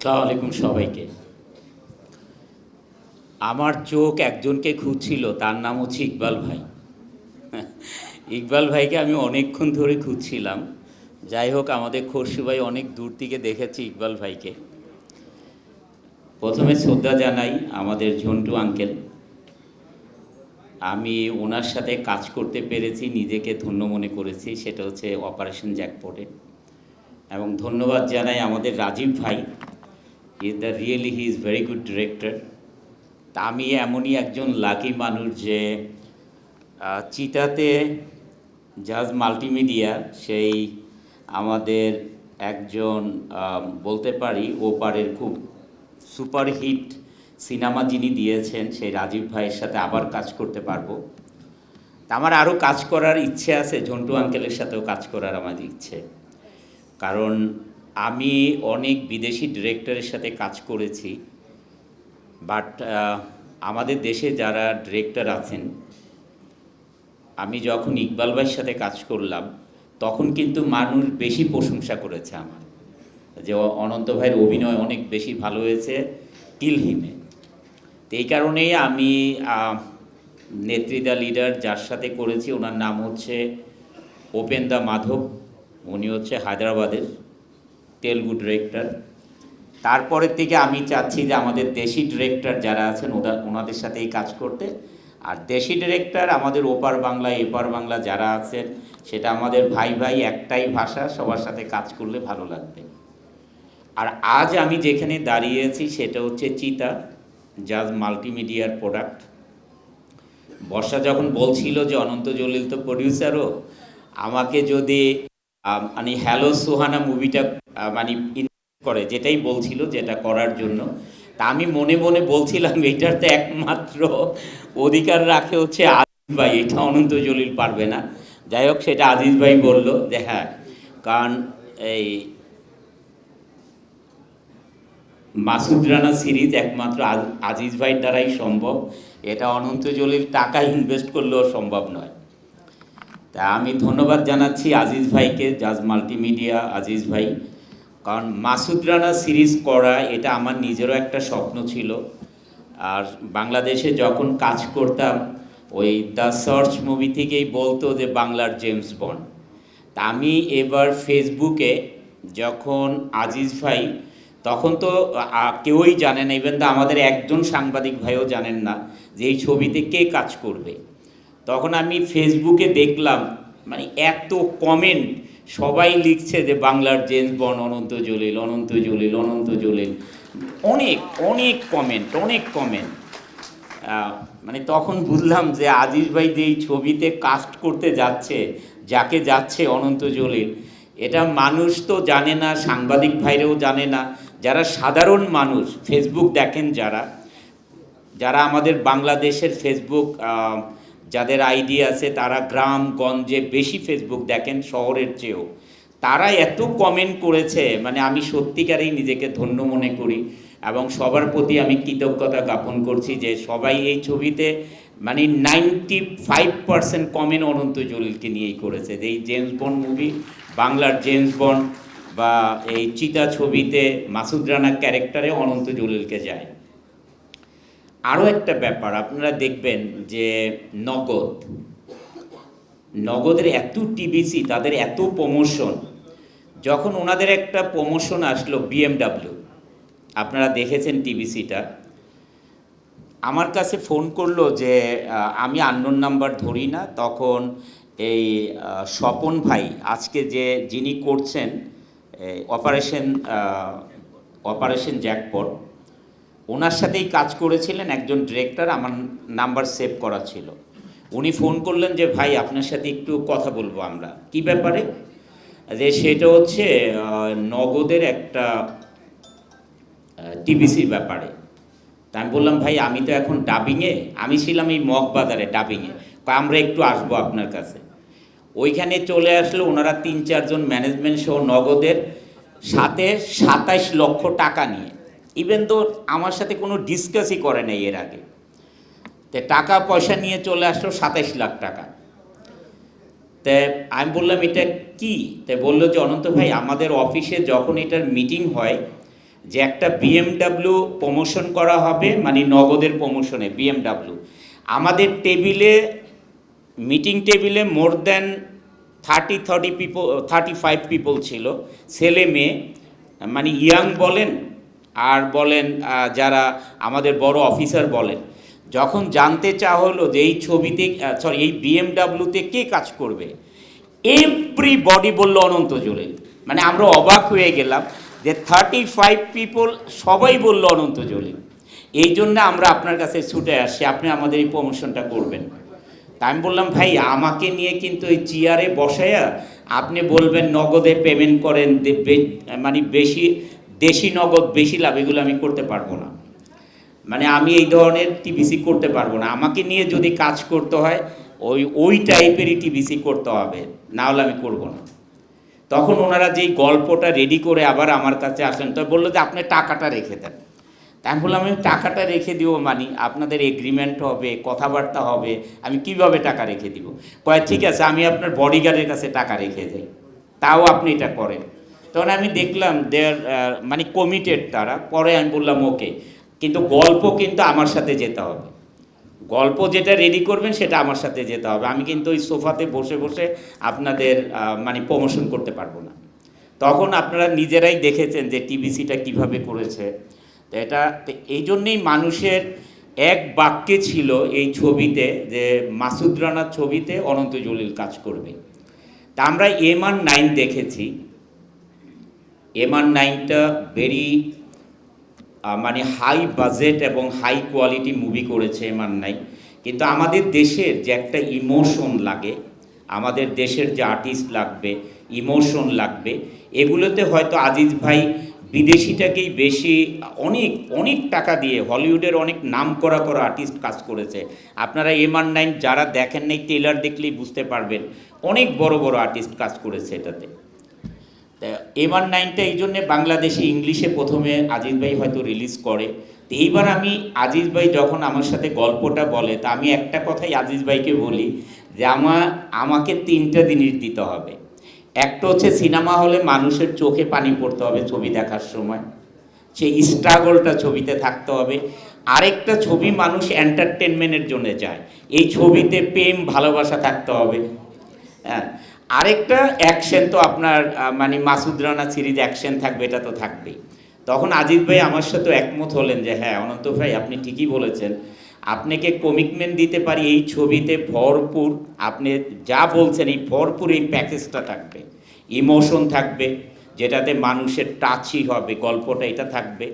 আসসালামু আলাইকুম সবাইকে। আমার চোখ একজনকে খুঁজছিল, তার নাম হচ্ছে ইকবাল ভাই। ইকবাল ভাইকে আমি অনেকক্ষণ ধরে খুঁজছিলাম। যাই হোক, আমাদের খর্শু ভাই অনেক দূর থেকে দেখেছি ইকবাল ভাইকে। প্রথমে শ্রদ্ধা জানাই আমাদের ঝন্টু আঙ্কেল। আমি ওনার সাথে কাজ করতে পেরেছি, নিজেকে ধন্য মনে করেছি, সেটা হচ্ছে অপারেশন জ্যাকপটে এবং ধন্যবাদ জানাই আমাদের রাজীব ভাই। Is the really he is very good director তা আমি এমনই একজন লাকি মানুষ যে চিতাতে জাজ মাল্টিমিডিয়া সেই আমাদের একজন বলতে পারি ওপারের খুব সুপারহিট সিনেমা যিনি দিয়েছেন সেই রাজীব ভাইয়ের সাথে আবার কাজ করতে পারব। তা আমার আরও কাজ করার ইচ্ছে আছে, ঝন্টু আঙ্কেলের সাথেও কাজ করার আমার ইচ্ছে। কারণ আমি অনেক বিদেশি ডিরেক্টরের সাথে কাজ করেছি বাট আমাদের দেশে যারা ডিরেক্টর আছেন আমি যখন ইকবাল ভাইয়ের সাথে কাজ করলাম তখন কিন্তু মানুষ বেশি প্রশংসা করেছে আমার যে অনন্ত ভাইয়ের অভিনয় অনেক বেশি ভালো হয়েছে কিলহিমে তো এই কারণেই আমি আহ, নেত্রীদা লিডার যার সাথে করেছি ওনার নাম হচ্ছে ওপেন দা মাধব উনি হচ্ছে হায়দ্রাবাদের। তেলগু ডিরেক্টর তারপরের থেকে আমি চাচ্ছি যে আমাদের দেশি ডিরেক্টর যারা আছেন ওরা ওনাদের সাথেই কাজ করতে। আর দেশি ডিরেক্টর আমাদের ওপার বাংলা, এপার বাংলা যারা আছেন, সেটা আমাদের ভাই ভাই একটাই ভাষা, সবার সাথে কাজ করলে ভালো লাগবে। আর আজ আমি যেখানে দাঁড়িয়েছি সেটা হচ্ছে চিতা জাজ মাল্টিমিডিয়ার প্রোডাক্ট বর্ষা যখন বলছিল যে অনন্ত জলিল তো প্রডিউসারও আমাকে যদি মানে হ্যালো সুহানা মুভিটা মানে করে, যেটাই বলছিল যেটা করার জন্য। তা আমি মনে মনে বলছিলাম এটার তো একমাত্র অধিকার রাখে হচ্ছে আজিজ ভাই, এটা অনন্ত জলিল পারবে না। যাই হোক, সেটা আজিজ ভাই বলল যে হ্যাঁ কারণ এই মাসুদ রানা সিরিজ একমাত্র আজ- আজিজ ভাইয়ের দ্বারাই সম্ভব। এটা অনন্ত জলিল টাকা ইনভেস্ট করলেও সম্ভব নয়। তা আমি ধন্যবাদ জানাচ্ছি আজিজ ভাইকে, জাজ মাল্টিমিডিয়া আজিজ ভাই। কারণ মাসুদ রানা সিরিজ করা, এটা আমার নিজেরও একটা স্বপ্ন ছিল। আর বাংলাদেশে যখন কাজ করতাম, ওই দ্য সার্চ মুভি থেকেই বলতো যে বাংলার জেমস বন্ড। তা আমি এবার ফেসবুকে যখন আজিজ ভাই, তখন তো কেউই জানে না, ইভেন তো আমাদের একজন সাংবাদিক ভাইও জানেন না যে এই ছবিতে কে কাজ করবে। তখন আমি ফেসবুকে দেখলাম মানে এত কমেন্ট সবাই লিখছে যে বাংলার জেমস বন অনন্ত জলিল অনন্ত জলিল অনন্ত জলিল। অনেক অনেক কমেন্ট অনেক কমেন্ট মানে তখন বুঝলাম যে আজিজ ভাই যে এই ছবিতে কাস্ট করতে যাচ্ছে, যাকে যাচ্ছে অনন্ত জলিল, এটা মানুষ তো জানে না, সাংবাদিক ভাইরেও জানে না। যারা সাধারণ মানুষ ফেসবুক দেখেন যারা যারা আমাদের বাংলাদেশের ফেসবুক যাদের আইডি আছে, তারা গ্রাম, গঞ্জে বেশি ফেসবুক দেখেন, শহরের চেয়েও। তারা এত কমেন্ট করেছে মানে আমি সত্যিকারেই নিজেকে ধন্য মনে করি এবং সবার প্রতি আমি কৃতজ্ঞতা জ্ঞাপন করছি যে সবাই এই ছবিতে মানে ninety five percent comment Ananta জলিলকে নিয়েই করেছে। যে এই জেমস বন্ড মুভি বাংলার জেমস বন্ড বা এই চিতা ছবিতে মাসুদ রানার ক্যারেক্টারে অনন্ত জলিলকে যায়। আরও একটা ব্যাপার, আপনারা দেখবেন যে নগদ, নগদের এত টিবিসি তাদের এত প্রমোশন যখন ওনাদের একটা প্রমোশন আসলো বিএমডাব্লিউ আপনারা দেখেছেন টিবিসিটা আমার কাছে ফোন করল যে আমি আননোন নাম্বার ধরি না, তখন এই স্বপন ভাই, আজকে যে যিনি করছেন অপারেশন অপারেশন জ্যাকপট ওনার সাথেই কাজ করেছিলেন, একজন ডিরেক্টর আমার নাম্বার সেভ করা ছিল। উনি ফোন করলেন যে, ভাই, আপনার সাথে একটু কথা বলব আমরা। কি ব্যাপারে? যে সেটা হচ্ছে নগদের একটা টিবিসির ব্যাপারে। তা আমি বললাম, ভাই, আমি তো এখন ডাবিংয়ে আমি ছিলাম এই মগবাজারে ডাবিংয়ে আমরা একটু আসব আপনার কাছে। ওইখানে চলে আসলো ওনারা তিন চারজন ম্যানেজমেন্ট সহ নগদের সাথে সাতাইশ লক্ষ টাকা নিয়ে। ইভেন তো আমার সাথে কোনো ডিসকাসই করে নাই এর আগে। তো টাকা, পয়সা নিয়ে চলে আসলো সাতাইশ লাখ টাকা। তা আমি বললাম, এটা কি? তা বলল যে, অনন্ত ভাই, আমাদের অফিসে যখন এটার মিটিং হয়, যে একটা বিএমডাব্লিউ প্রমোশন করা হবে মানে নগদের প্রমোশনে বিএমডাব্লিউ আমাদের টেবিলে মিটিং টেবিলে more than thirty thirty people thirty five people ছিল ছেলে মেয়ে মানে ইয়াং বলেন আর বলেন যারা আমাদের বড় অফিসার বলেন, যখন জানতে চা হলো যে এই ছবিতে সরি এই বিএমডাব্লিউতে কে কাজ করবে এভরি বডি বলল অনন্ত জলিল। মানে আমরা অবাক হয়ে গেলাম যে থার্টি ফাইভ পিপল সবাই বলল অনন্ত জলিল। এই জন্য আমরা আপনার কাছে ছুটে আসছি, আপনি আমাদের এই প্রমোশনটা করবেন। তা আমি বললাম, ভাই, আমাকে নিয়ে কিন্তু এই চেয়ারে বসাইয়া আপনি বলবেন, নগদে পেমেন্ট করেন মানে বেশি দেশি নগদ বেশি লাভ, এগুলো আমি করতে পারব না। মানে আমি এই ধরনের টিভিসি করতে পারব না। আমাকে নিয়ে যদি কাজ করতে হয়, ওই ওই টাইপেরই টিভিসি করতে হবে, না হলে আমি করব না। তখন ওনারা যেই গল্পটা রেডি করে আবার আমার কাছে আসলেন, তো বলল যে, আপনি টাকাটা রেখে দেন। তা আমি বললাম, আমি টাকাটা রেখে দিব মানি আপনাদের এগ্রিমেন্ট হবে, কথাবার্তা হবে, আমি কীভাবে টাকা রেখে দিব? কয়, ঠিক আছে, আমি আপনার বডিগার্ডের কাছে টাকা রেখে যাই তাও আপনি এটা করেন। তখন আমি দেখলাম দেয়ার মানে কমিটেড তারা। পরে আমি বললাম ওকে কিন্তু গল্প কিন্তু আমার সাথে যেতে হবে। গল্প যেটা রেডি করবেন, সেটা আমার সাথে যেতে হবে। আমি কিন্তু ওই সোফাতে বসে বসে আপনাদের মানে প্রমোশন করতে পারব না। তখন আপনারা নিজেরাই দেখেছেন যে টিভিসিটা কীভাবে করেছে। তো এটা এই জন্যেই মানুষের এক বাক্যে ছিল এই ছবিতে যে, মাসুদ রানার ছবিতে অনন্ত জলিল কাজ করবে। তা আমরা এম আর নাইন দেখেছি। এম আর নাইনটা ভেরি মানে হাই বাজেট এবং হাই কোয়ালিটি মুভি করেছে এমন নাই কিন্তু আমাদের দেশের যে একটা ইমোশন লাগে, আমাদের দেশের যে আর্টিস্ট লাগবে ইমোশন লাগবে, এগুলোতে হয়তো আজিজ ভাই বিদেশিটাকেই বেশি, অনেক অনেক টাকা দিয়ে, হলিউডের অনেক নাম করা করা আর্টিস্ট কাজ করেছে। আপনারা এম আর নাইন যারা দেখেন নাই টেলার দেখলেই বুঝতে পারবেন, অনেক বড় বড় আর্টিস্ট কাজ করেছে এটাতে। এমআর নাইনটা এই জন্যে বাংলাদেশে ইংলিশে প্রথমে আজিজ ভাই হয়তো রিলিজ করে। তো এইবার আমি আজিজ ভাই যখন আমার সাথে গল্পটা বলে, তা আমি একটা কথাই আজিজ ভাইকে বলি যে আমার আমাকে তিনটা জিনিস দিতে হবে। একটা হচ্ছে সিনেমা হলে মানুষের চোখে পানি পড়তে হবে ছবি দেখার সময়। সেই স্ট্রাগলটা ছবিতে থাকতে হবে। আরেকটা ছবি মানুষ এন্টারটেনমেন্টের জন্য যায় এই ছবিতে প্রেম, ভালোবাসা থাকতে হবে। হ্যাঁ আরেকটা অ্যাকশন তো আপনার মানে মাসুদ রানা সিরিজ অ্যাকশন থাকবে, এটা তো থাকবেই। তখন আজিজ ভাই আমার সাথে একমত হলেন যে হ্যাঁ অনন্ত ভাই, আপনি ঠিকই বলেছেন। আপনাকে কমিটমেন্ট দিতে পারি এই ছবিতে ভরপুর, আপনি যা বলছেন, এই ভরপুর এই প্যাকেজটা থাকবে। ইমোশন থাকবে, যেটাতে মানুষের টাচই হবে, গল্পটা এটা থাকবে,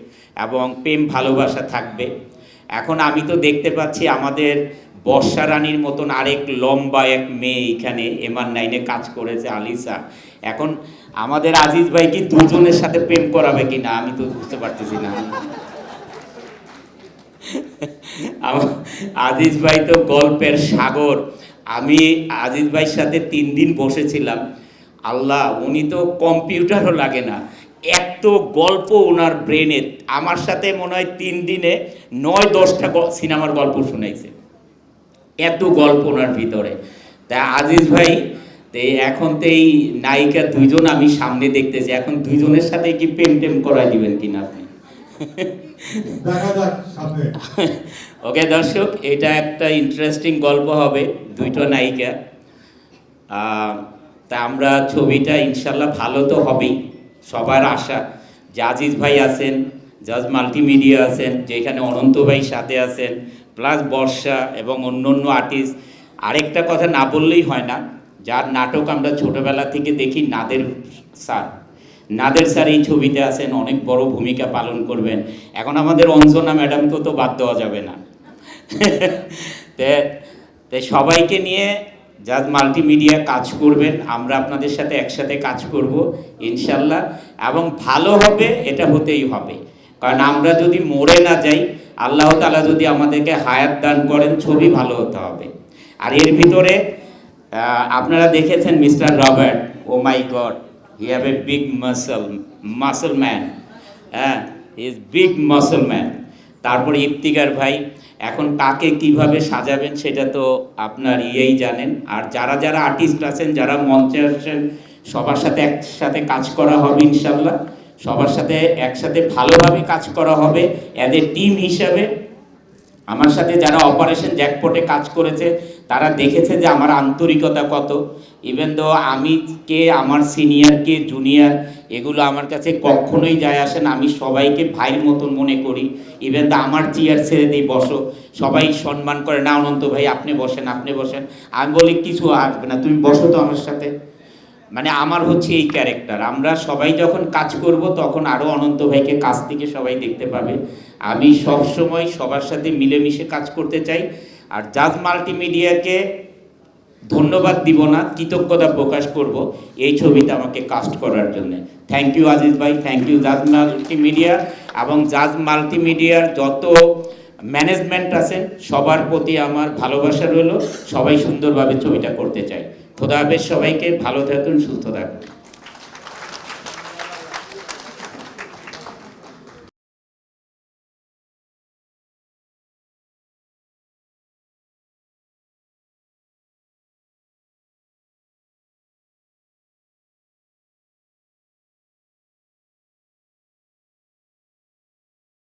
এবং প্রেম ভালোবাসা থাকবে। এখন আমি তো দেখতে পাচ্ছি আমাদের বর্ষা রানীর মতন আরেক লম্বা এক মেয়ে এখানে এমআর নাইনে কাজ করেছে আলিসা। এখন আমাদের আজিজ ভাই কি দুজনের সাথে প্রেম করাবে কিনা আমি তো বুঝতে পারতেছি না। আজিজ ভাই তো গল্পের সাগর। আমি আজিজ ভাইয়ের সাথে তিন দিন বসেছিলাম। আল্লাহ, উনি তো কম্পিউটারও লাগে না। এত গল্প ওনার ব্রেনে আমার সাথে মনে হয় তিন দিনে নয় দশটা সিনেমার গল্প শুনাইছে। এত গল্প ওনার ভিতরে। তা আজিজ ভাই তো এখন তো এই নায়িকা দুইজন আমি সামনে দেখতেছি এখন দুইজনের সাথে কি প্রেম টেম করাই দিবেন কিনা আপনি? ওকে দর্শক এটা একটা ইন্টারেস্টিং গল্প হবে দুইটো নায়িকা। তা আমরা ছবিটা ইনশাল্লাহ ভালো তো হবেই সবার আশা। যে আজিজ ভাই আছেন জাজ মাল্টিমিডিয়া আছেন, যেখানে অনন্ত ভাই সাথে আছেন প্লাস বর্ষা এবং অন্য অন্য আর্টিস্ট আরেকটা কথা না বললেই হয় না, যার নাটক আমরা ছোটবেলা থেকে দেখি, নাদের স্যার। নাদের স্যার এই ছবিতে আছেন, অনেক বড় ভূমিকা পালন করবেন। এখন আমাদের অঞ্জনা ম্যাডামকেও তো বাদ দেওয়া যাবে না। তে সবাইকে নিয়ে যা মাল্টিমিডিয়া কাজ করবেন, আমরা আপনাদের সাথে একসাথে কাজ করব, ইনশাল্লাহ। এবং ভালো হবে, এটা হতেই হবে। কারণ আমরা যদি মরে না যাই, আল্লাহ তালা যদি আমাদেরকে হায়াত দান করেন, ছবি ভালো হতে হবে। আর এর ভিতরে আপনারা দেখেছেন mister Robert, oh my god, he have a big muscle muscle man হ্যাঁ ইজ বিগ মাসল ম্যান। তারপরে ইফতিকার ভাই, এখন কাকে কীভাবে সাজাবেন সেটা তো আপনার ইয়েই জানেন। আর যারা যারা আর্টিস্ট আছেন, যারা মঞ্চে আসছেন সবার সাথে একসাথে কাজ করা হবে ইনশাল্লাহ সবার সাথে একসাথে ভালোভাবে কাজ করা হবে অ্যাজ এ টিম হিসাবে। আমার সাথে যারা অপারেশন জ্যাকপটে কাজ করেছে, তারা দেখেছে যে আমার আন্তরিকতা কত। ইভেন দো আমি কে, আমার সিনিয়র কে জুনিয়র এগুলো আমার কাছে কখনোই যায় আসে না। আমি সবাইকে ভাইয়ের মতন মনে করি। ইভেন দো আমার চেয়ার ছেড়ে দিই, বসো। সবাই সম্মান করে, না অনন্ত ভাই, আপনি বসেন আপনি বসেন। আমি বলি, কিছু আসবে না, তুমি বসো তো আমার সাথে। মানে আমার হচ্ছে এই ক্যারেক্টার আমরা সবাই যখন কাজ করব, তখন আরও অনন্ত ভাইকে কাছ থেকে সবাই দেখতে পাবে। আমি সব সময় সবার সাথে মিলেমিশে কাজ করতে চাই। আর জাজ মাল্টিমিডিয়াকে ধন্যবাদ দিব না, কৃতজ্ঞতা প্রকাশ করব এই ছবিতে আমাকে কাস্ট করার জন্য। থ্যাংক ইউ আজিজ ভাই থ্যাংক ইউ জাজ মাল্টিমিডিয়া এবং জাজ মাল্টিমিডিয়ার যত ম্যানেজমেন্ট আছেন সবার প্রতি আমার ভালোবাসা রইল। সবাই সুন্দরভাবে ছবিটা করতে চাই খোদা হাফেজ সবাইকে ভালো থাকুন সুস্থ থাকুন।